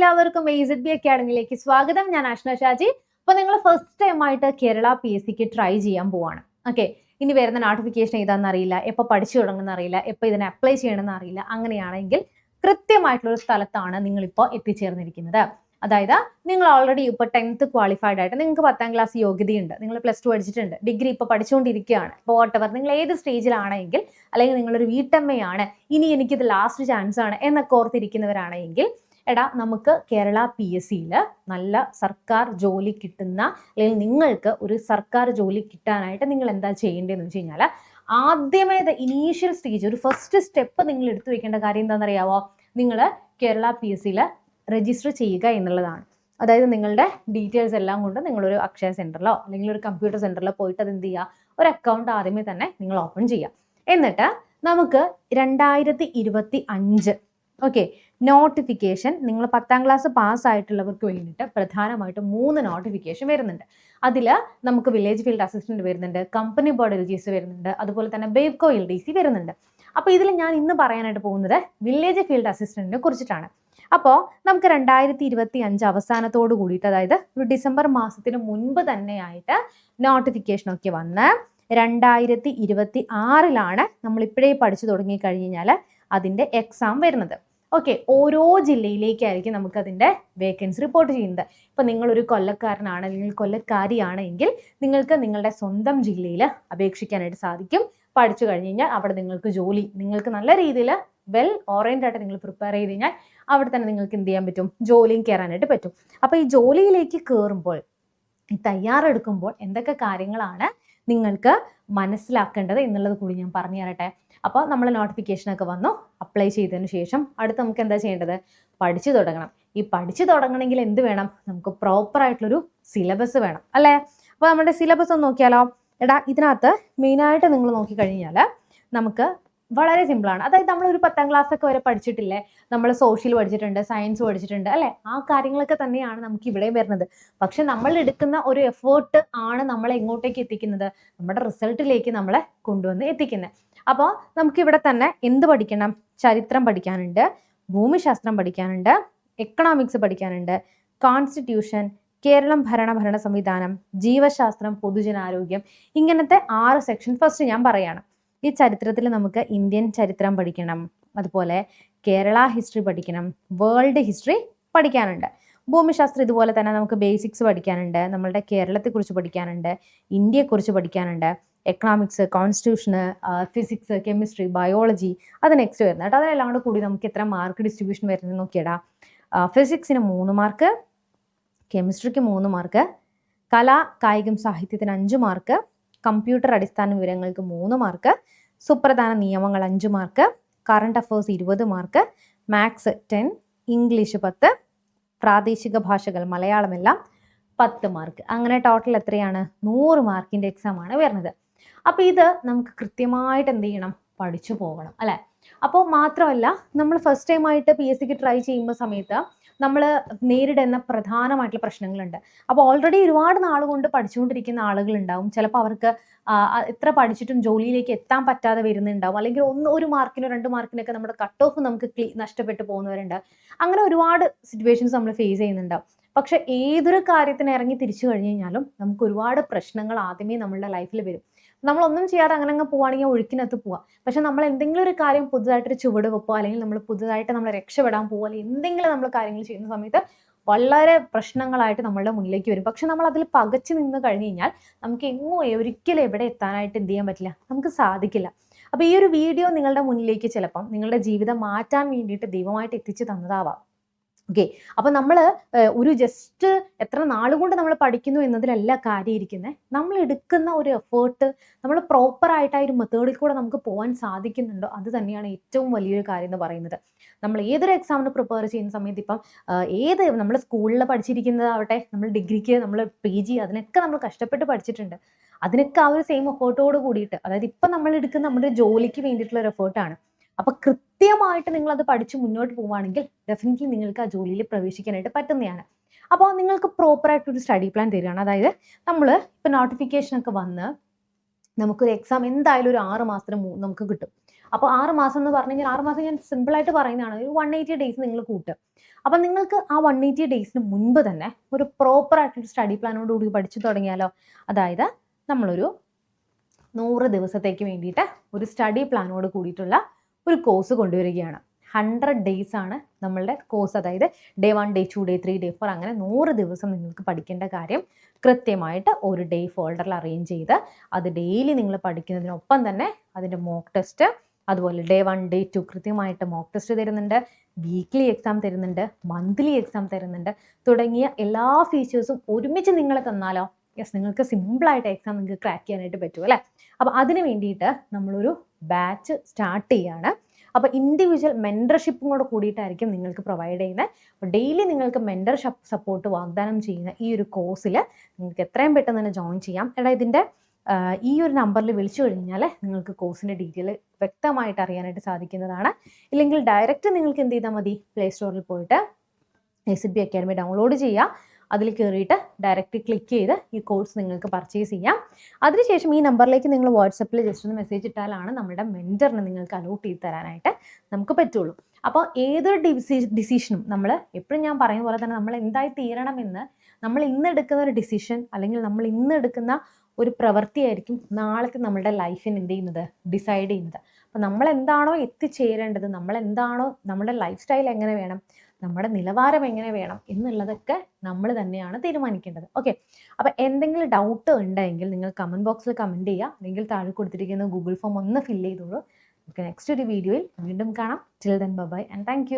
എല്ലാവർക്കും A Z B അക്കാഡമിയിലേക്ക് സ്വാഗതം. ഞാൻ അഷ്ണ ഷാജി. അപ്പോൾ നിങ്ങൾ ഫസ്റ്റ് ടൈം ആയിട്ട് കേരള പി എസ് സിക്ക് ട്രൈ ചെയ്യാൻ പോവാണ്. ഓക്കെ ഇനി വരുന്ന നോട്ടിഫിക്കേഷൻ ഏതാണെന്ന് അറിയില്ല. എപ്പോൾ പഠിച്ചു തുടങ്ങുന്ന അറിയില്ല. എപ്പോൾ ഇതിനെ അപ്ലൈ ചെയ്യണമെന്ന് അറിയില്ല. അങ്ങനെയാണെങ്കിൽ കൃത്യമായിട്ടുള്ള ഒരു സ്ഥലത്താണ് നിങ്ങളിപ്പോൾ എത്തിച്ചേർന്നിരിക്കുന്നത്. അതായത് നിങ്ങൾ ഓൾറെഡി ഇപ്പോൾ ടെൻത്ത് ക്വാളിഫൈഡ് ആയിട്ട് നിങ്ങൾക്ക് പത്താം ക്ലാസ് യോഗ്യതയുണ്ട്. നിങ്ങൾ പ്ലസ് ടു പഠിച്ചിട്ടുണ്ട്. ഡിഗ്രി ഇപ്പോൾ പഠിച്ചുകൊണ്ടിരിക്കുകയാണ് ഇപ്പോൾ വോട്ടവർ നിങ്ങൾ ഏത് സ്റ്റേജിലാണെങ്കിൽ അല്ലെങ്കിൽ നിങ്ങളൊരു വീട്ടമ്മയാണ് ഇനി എനിക്കിത് ലാസ്റ്റ് ചാൻസ് ആണ് എന്നൊക്കെ ഓർത്തിരിക്കുന്നവരാണെങ്കിൽ എടാ നമുക്ക് കേരള പി എസ് സിയിൽ നല്ല സർക്കാർ ജോലി കിട്ടുന്ന അല്ലെങ്കിൽ നിങ്ങൾക്ക് ഒരു സർക്കാർ ജോലി കിട്ടാനായിട്ട് നിങ്ങൾ എന്താ ചെയ്യേണ്ടതെന്ന് വെച്ച് കഴിഞ്ഞാൽ ആദ്യമേ ഇനീഷ്യൽ സ്റ്റേജ് ഒരു ഫസ്റ്റ് സ്റ്റെപ്പ് നിങ്ങൾ എടുത്തു വെക്കേണ്ട കാര്യം എന്താണെന്ന് അറിയാവോ നിങ്ങൾ കേരള പി എസ് സിയിൽ രജിസ്റ്റർ ചെയ്യുക എന്നുള്ളതാണ്. അതായത് നിങ്ങളുടെ ഡീറ്റെയിൽസ് എല്ലാം കൊണ്ട് നിങ്ങളൊരു അക്ഷയ സെന്ററിലോ അല്ലെങ്കിൽ ഒരു കമ്പ്യൂട്ടർ സെന്ററിലോ പോയിട്ട് അത് എന്ത് ചെയ്യുക? ഒരു അക്കൗണ്ട് ആദ്യമേ തന്നെ നിങ്ങൾ ഓപ്പൺ ചെയ്യുക. എന്നിട്ട് നമുക്ക് രണ്ടായിരത്തി ഇരുപത്തി അഞ്ച് ഓക്കെ നോട്ടിഫിക്കേഷൻ നിങ്ങൾ പത്താം ക്ലാസ് പാസ് ആയിട്ടുള്ളവർക്ക് വേണ്ടിയിട്ട് പ്രധാനമായിട്ടും മൂന്ന് നോട്ടിഫിക്കേഷൻ വരുന്നുണ്ട്. അതിൽ നമുക്ക് വില്ലേജ് ഫീൽഡ് അസിസ്റ്റന്റ് വരുന്നുണ്ട് company board L G S വരുന്നുണ്ട് അതുപോലെ തന്നെ ബേബ്കോ എൽ ഡി സി വരുന്നുണ്ട്. അപ്പോൾ ഇതിൽ ഞാൻ ഇന്ന് പറയാനായിട്ട് പോകുന്നത് വില്ലേജ് ഫീൽഡ് അസിസ്റ്റന്റിനെ കുറിച്ചിട്ടാണ്. അപ്പോൾ നമുക്ക് രണ്ടായിരത്തി ഇരുപത്തി അഞ്ച് അവസാനത്തോട് കൂടിയിട്ട് അതായത് ഒരു ഡിസംബർ മാസത്തിന് മുൻപ് തന്നെയായിട്ട് നോട്ടിഫിക്കേഷനൊക്കെ വന്ന് രണ്ടായിരത്തി ഇരുപത്തി ആറിലാണ് നമ്മൾ ഇപ്പോഴേ പഠിച്ചു തുടങ്ങി കഴിഞ്ഞാൽ അതിന്റെ എക്സാം വരുന്നത്. ഓക്കെ ഓരോ ജില്ലയിലേക്കായിരിക്കും നമുക്കതിന്റെ വേക്കൻസി റിപ്പോർട്ട് ചെയ്യുന്നത്. ഇപ്പം നിങ്ങളൊരു കൊല്ലക്കാരനാണ് അല്ലെങ്കിൽ കൊല്ലക്കാരിയാണ് എങ്കിൽ നിങ്ങൾക്ക് നിങ്ങളുടെ സ്വന്തം ജില്ലയിൽ അപേക്ഷിക്കാനായിട്ട് സാധിക്കും. പഠിച്ചു കഴിഞ്ഞ് കഴിഞ്ഞാൽ അവിടെ നിങ്ങൾക്ക് ജോലി നിങ്ങൾക്ക് നല്ല രീതിയിൽ വെൽ ഓറിയന്റഡ് ആയിട്ട് നിങ്ങൾ പ്രിപ്പയർ ചെയ്ത് കഴിഞ്ഞാൽ അവിടെ തന്നെ നിങ്ങൾക്ക് എന്ത് ചെയ്യാൻ പറ്റും? ജോലിയും കയറാനായിട്ട് പറ്റും. അപ്പോൾ ഈ ജോലിയിലേക്ക് കയറുമ്പോൾ ഈ തയ്യാറെടുക്കുമ്പോൾ എന്തൊക്കെ കാര്യങ്ങളാണ് നിങ്ങൾക്ക് മനസ്സിലാക്കേണ്ടത് എന്നുള്ളത് കൂടി ഞാൻ പറഞ്ഞു തരട്ടെ. അപ്പോൾ നമ്മൾ നോട്ടിഫിക്കേഷനൊക്കെ വന്നു അപ്ലൈ ചെയ്തതിന് ശേഷം അടുത്ത് നമുക്ക് എന്താ ചെയ്യേണ്ടത്? പഠിച്ചു തുടങ്ങണം. ഈ പഠിച്ചു തുടങ്ങണമെങ്കിൽ എന്ത് വേണം? നമുക്ക് പ്രോപ്പർ ആയിട്ടുള്ളൊരു സിലബസ് വേണം അല്ലേ? അപ്പോൾ നമ്മുടെ സിലബസ് ഒന്ന് നോക്കിയാലോ? എടാ ഇതിനകത്ത് മെയിനായിട്ട് നിങ്ങൾ നോക്കിക്കഴിഞ്ഞാൽ നമുക്ക് വളരെ സിമ്പിളാണ് അതായത് നമ്മൾ ഒരു പത്താം ക്ലാസ് ഒക്കെ വരെ പഠിച്ചിട്ടില്ലേ? നമ്മൾ സോഷ്യൽ പഠിച്ചിട്ടുണ്ട് സയൻസ് പഠിച്ചിട്ടുണ്ട് അല്ലെ? ആ കാര്യങ്ങളൊക്കെ തന്നെയാണ് നമുക്ക് ഇവിടെ വരുന്നത്. പക്ഷെ നമ്മൾ എടുക്കുന്ന ഒരു എഫേർട്ട് ആണ് നമ്മളെ എങ്ങോട്ടേക്ക് എത്തിക്കുന്നത്. നമ്മുടെ റിസൾട്ടിലേക്ക് നമ്മളെ കൊണ്ടുവന്ന് എത്തിക്കുന്നത്. അപ്പോൾ നമുക്ക് ഇവിടെ തന്നെ എന്ത് പഠിക്കണം? ചരിത്രം പഠിക്കാനുണ്ട് ഭൂമിശാസ്ത്രം പഠിക്കാനുണ്ട് എക്കണോമിക്സ് പഠിക്കാനുണ്ട് കോൺസ്റ്റിറ്റ്യൂഷൻ കേരളം ഭരണ ഭരണ സംവിധാനം ജീവശാസ്ത്രം പൊതുജനാരോഗ്യം ഇങ്ങനത്തെ ആറ് സെക്ഷൻ ഫസ്റ്റ് ഞാൻ പറയാണ്. ഈ ചരിത്രത്തിൽ നമുക്ക് ഇന്ത്യൻ ചരിത്രം പഠിക്കണം അതുപോലെ കേരള ഹിസ്റ്ററി പഠിക്കണം വേൾഡ് ഹിസ്റ്ററി പഠിക്കാനുണ്ട്. ഭൂമിശാസ്ത്രം ഇതുപോലെ തന്നെ നമുക്ക് ബേസിക്സ് പഠിക്കാനുണ്ട് നമ്മളുടെ കേരളത്തെക്കുറിച്ച് പഠിക്കാനുണ്ട് ഇന്ത്യയെക്കുറിച്ച് പഠിക്കാനുണ്ട് എക്കണോമിക്സ് കോൺസ്റ്റിറ്റ്യൂഷന് ഫിസിക്സ് കെമിസ്ട്രി ബയോളജി അത് നെക്സ്റ്റ് വരുന്നത് കേട്ടോ. അതിലെല്ലാം കൂടെ കൂടി നമുക്ക് എത്ര മാർക്ക് ഡിസ്ട്രിബ്യൂഷൻ വരുന്നത് നോക്കിയടാ. ഫിസിക്സിന് മൂന്ന് മാർക്ക് കെമിസ്ട്രിക്ക് മൂന്ന് മാർക്ക് കല കായികം സാഹിത്യത്തിന് അഞ്ച് മാർക്ക് കമ്പ്യൂട്ടർ അടിസ്ഥാന വിവരങ്ങൾക്ക് മൂന്ന് മാർക്ക് സുപ്രധാന നിയമങ്ങൾ അഞ്ച് മാർക്ക് കറണ്ട് അഫേഴ്സ് ഇരുപത് മാർക്ക് മാത്സ് ടെൻ ഇംഗ്ലീഷ് പത്ത് പ്രാദേശിക ഭാഷകൾ മലയാളമെല്ലാം പത്ത് മാർക്ക്. അങ്ങനെ ടോട്ടൽ എത്രയാണ്? നൂറ് മാർക്കിന്റെ എക്സാമാണ് വരുന്നത്. അപ്പോൾ ഇത് നമുക്ക് കൃത്യമായിട്ട് എന്ത് ചെയ്യണം? പഠിച്ചു പോകണം അല്ലേ? അപ്പോൾ മാത്രമല്ല നമ്മൾ ഫസ്റ്റ് ടൈമായിട്ട് പി എസ് സിക്ക് ട്രൈ ചെയ്യുമ്പോൾ സമയത്ത് നമ്മൾ നേരിടുന്ന പ്രധാനമായിട്ടുള്ള പ്രശ്നങ്ങളുണ്ട്. അപ്പോൾ ഓൾറെഡി ഒരുപാട് നാൾ കൊണ്ട് പഠിച്ചുകൊണ്ടിരിക്കുന്ന ആളുകളുണ്ടാവും. ചിലപ്പോൾ അവർക്ക് എത്ര പഠിച്ചിട്ടും ജോലിയിലേക്ക് എത്താൻ പറ്റാതെ വരുന്നുണ്ടാവും. അല്ലെങ്കിൽ ഒന്ന് ഒരു മാർക്കിനോ രണ്ട് മാർക്കിനൊക്കെ നമ്മുടെ കട്ട് ഓഫ് നമുക്ക് നഷ്ടപ്പെട്ടു പോകുന്നവരുണ്ട്. അങ്ങനെ ഒരുപാട് സിറ്റുവേഷൻസ് നമ്മൾ ഫേസ് ചെയ്യുന്നുണ്ടാവും. പക്ഷെ ഏതൊരു കാര്യത്തിന് ഇറങ്ങി തിരിച്ചു കഴിഞ്ഞു കഴിഞ്ഞാലും നമുക്ക് ഒരുപാട് പ്രശ്നങ്ങൾ ആദ്യമേ നമ്മളുടെ ലൈഫിൽ വരും. നമ്മളൊന്നും ചെയ്യാതെ അങ്ങനെ അങ്ങ് പോവുകയാണെങ്കിൽ ഒഴുക്കിനകത്ത് പോവാം. പക്ഷെ നമ്മൾ എന്തെങ്കിലും ഒരു കാര്യം പുതുതായിട്ട് ഒരു ചുവട് വെപ്പോ അല്ലെങ്കിൽ നമ്മൾ പുതുതായിട്ട് നമ്മൾ രക്ഷപ്പെടാൻ പോകുക അല്ലെങ്കിൽ എന്തെങ്കിലും നമ്മൾ കാര്യങ്ങൾ ചെയ്യുന്ന സമയത്ത് വളരെ പ്രശ്നങ്ങളായിട്ട് നമ്മളുടെ മുന്നിലേക്ക് വരും. പക്ഷെ നമ്മൾ അതിൽ പകച്ചു നിന്ന് കഴിഞ്ഞ് കഴിഞ്ഞാൽ നമുക്ക് എങ്ങോ ഒരിക്കലും എവിടെ എത്താനായിട്ട് എന്ത് ചെയ്യാൻ പറ്റില്ല. നമുക്ക് സാധിക്കില്ല. അപ്പോൾ ഈ ഒരു വീഡിയോ നിങ്ങളുടെ മുന്നിലേക്ക് ചിലപ്പം നിങ്ങളുടെ ജീവിതം മാറ്റാൻ വേണ്ടിയിട്ട് ദൈവമായിട്ട് എത്തിച്ചു തന്നതാവാം. ഓക്കെ അപ്പം നമ്മൾ ഒരു ജസ്റ്റ് എത്ര നാളുകൊണ്ട് നമ്മൾ പഠിക്കുന്നു എന്നതിലല്ല കാര്യം ഇരിക്കുന്നത് നമ്മൾ എടുക്കുന്ന ഒരു എഫേർട്ട് നമ്മൾ പ്രോപ്പറായിട്ട് ആ ഒരു മെത്തേഡിൽ കൂടെ നമുക്ക് പോകാൻ സാധിക്കുന്നുണ്ടോ? അത് തന്നെയാണ് ഏറ്റവും വലിയൊരു കാര്യം എന്ന് പറയുന്നത്. നമ്മൾ ഏതൊരു എക്സാമിന് പ്രിപ്പയർ ചെയ്യുന്ന സമയത്ത് ഇപ്പം ഏത് നമ്മൾ സ്കൂളിൽ പഠിച്ചിരിക്കുന്നതാവട്ടെ നമ്മൾ ഡിഗ്രിക്ക് നമ്മൾ പി ജി അതിനൊക്കെ നമ്മൾ കഷ്ടപ്പെട്ട് പഠിച്ചിട്ടുണ്ട്. അതിനൊക്കെ ആ ഒരു സെയിം എഫേർട്ടോട് കൂടിയിട്ട് അതായത് ഇപ്പം നമ്മൾ എടുക്കുന്ന നമ്മുടെ ജോലിക്ക് വേണ്ടിയിട്ടുള്ള ഒരു എഫേർട്ടാണ് അപ്പോൾ കൃത്യമായിട്ട് നിങ്ങൾ അത് പഠിച്ച് മുന്നോട്ട് പോവുകയാണെങ്കിൽ ഡെഫിനറ്റ്ലി നിങ്ങൾക്ക് ആ ജോലിയിൽ പ്രവേശിക്കാനായിട്ട് പറ്റുന്നതാണ്. അപ്പോൾ നിങ്ങൾക്ക് പ്രോപ്പറായിട്ട് ഒരു സ്റ്റഡി പ്ലാൻ തരികയാണ്. അതായത് നമ്മൾ ഇപ്പോൾ നോട്ടിഫിക്കേഷൻ ഒക്കെ വന്ന് നമുക്കൊരു എക്സാം എന്തായാലും ഒരു ആറ് മാസത്തിന് നമുക്ക് കിട്ടും. അപ്പോൾ ആറ് മാസം എന്ന് പറഞ്ഞാൽ ആറ് മാസം ഞാൻ സിമ്പിളായിട്ട് പറയുന്നതാണ്. ഒരു വൺ എയ്റ്റി ഡേയ്സ് നിങ്ങൾ കൂട്ടുക. അപ്പം നിങ്ങൾക്ക് ആ വൺ എയ്റ്റി ഡേയ്സിന് മുൻപ് തന്നെ ഒരു പ്രോപ്പർ ആയിട്ടൊരു സ്റ്റഡി പ്ലാനോട് കൂടി പഠിച്ചു തുടങ്ങിയാലോ? അതായത് നമ്മളൊരു നൂറ് ദിവസത്തേക്ക് വേണ്ടിയിട്ട് ഒരു സ്റ്റഡി പ്ലാനോട് കൂടിയിട്ടുള്ള ഒരു കോഴ്സ് കൊണ്ടുവരികയാണ്. ഹൺഡ്രഡ് ഡേയ്സ് ആണ് നമ്മളുടെ കോഴ്സ് അതായത് day one day two day three day four അങ്ങനെ നൂറ് ദിവസം നിങ്ങൾക്ക് പഠിക്കേണ്ട കാര്യം കൃത്യമായിട്ട് ഒരു ഡേ ഫോൾഡറിൽ അറേഞ്ച് ചെയ്ത് അത് ഡെയിലി നിങ്ങൾ പഠിക്കുന്നതിനൊപ്പം തന്നെ അതിന്റെ മോക്ക് ടെസ്റ്റ് അതുപോലെ ഡേ വൺ ഡേ ടു കൃത്യമായിട്ട് മോക്ക് ടെസ്റ്റ് തരുന്നുണ്ട് വീക്ക്ലി എക്സാം തരുന്നുണ്ട് മന്ത്ലി എക്സാം തരുന്നുണ്ട് തുടങ്ങിയ എല്ലാ ഫീച്ചേഴ്സും ഒരുമിച്ച് നിങ്ങൾ തന്നാലോ? യെസ് നിങ്ങൾക്ക് സിമ്പിളായിട്ട് എക്സാം നിങ്ങൾക്ക് ക്രാക്ക് ചെയ്യാനായിട്ട് പറ്റും അല്ലേ? അപ്പോൾ അതിന് വേണ്ടിയിട്ട് നമ്മളൊരു ബാച്ച് സ്റ്റാർട്ട് ചെയ്യാണ്. അപ്പോൾ ഇൻഡിവിജ്വൽ മെന്റർഷിപ്പും കൂടെ കൂടിയിട്ടായിരിക്കും നിങ്ങൾക്ക് പ്രൊവൈഡ് ചെയ്യുന്നത്. ഡെയിലി നിങ്ങൾക്ക് മെന്റർ സപ്പോർട്ട് വാഗ്ദാനം ചെയ്യുന്ന ഈ ഒരു കോഴ്സിൽ നിങ്ങൾക്ക് എത്രയും പെട്ടെന്ന് തന്നെ ജോയിൻ ചെയ്യാം. എടാ ഇതിന്റെ ഈ ഒരു നമ്പറിൽ വിളിച്ചു കഴിഞ്ഞാൽ നിങ്ങൾക്ക് കോഴ്സിന്റെ ഡീറ്റെയിൽ വ്യക്തമായിട്ട് അറിയാനായിട്ട് സാധിക്കുന്നതാണ്. ഇല്ലെങ്കിൽ ഡയറക്റ്റ് നിങ്ങൾക്ക് എന്ത് ചെയ്താൽ മതി? പ്ലേ സ്റ്റോറിൽ പോയിട്ട് എസ് ബി അക്കാഡമി ഡൗൺലോഡ് ചെയ്യുക. അതിൽ കയറിയിട്ട് ഡയറക്റ്റ് ക്ലിക്ക് ചെയ്ത് ഈ കോഴ്സ് നിങ്ങൾക്ക് പർച്ചേസ് ചെയ്യാം. അതിനുശേഷം ഈ നമ്പറിലേക്ക് നിങ്ങൾ വാട്സപ്പിൽ ജസ്റ്റ് ഒന്ന് മെസ്സേജ് ഇട്ടാലാണ് നമ്മുടെ മെന്ററിന് നിങ്ങൾക്ക് അലോട്ട് ചെയ്ത് തരാനായിട്ട് നമുക്ക് പറ്റുള്ളൂ. അപ്പോൾ ഏതൊരു ഡിസി ഡിസിഷനും നമ്മൾ എപ്പോഴും ഞാൻ പറയുന്ന പോലെ തന്നെ നമ്മൾ എന്തായി തീരണമെന്ന് നമ്മൾ ഇന്ന് എടുക്കുന്ന ഒരു ഡിസിഷൻ അല്ലെങ്കിൽ നമ്മൾ ഇന്ന് എടുക്കുന്ന ഒരു പ്രവൃത്തിയായിരിക്കും നാളത്തെ നമ്മുടെ ലൈഫിന് എന്ത് ചെയ്യുന്നത്? ഡിസൈഡ് ചെയ്യുന്നത്. അപ്പോൾ നമ്മൾ എന്താണോ എത്തിച്ചേരേണ്ടത് നമ്മൾ എന്താണോ നമ്മുടെ ലൈഫ് സ്റ്റൈൽ എങ്ങനെ വേണം നമ്മുടെ നിലവാരം എങ്ങനെ വേണം എന്നുള്ളതൊക്കെ നമ്മൾ തന്നെയാണ് തീരുമാനിക്കേണ്ടത്. ഓക്കെ അപ്പോൾ എന്തെങ്കിലും ഡൗട്ട് ഉണ്ടെങ്കിൽ നിങ്ങൾ കമന്റ് ബോക്സിൽ കമന്റ് ചെയ്യുക അല്ലെങ്കിൽ താഴെ കൊടുത്തിരിക്കുന്ന ഗൂഗിൾ ഫോം ഒന്ന് ഫില്ല് ചെയ്തോളൂ. നമുക്ക് നെക്സ്റ്റ് ഒരു വീഡിയോയിൽ വീണ്ടും കാണാം. Till then bye and thank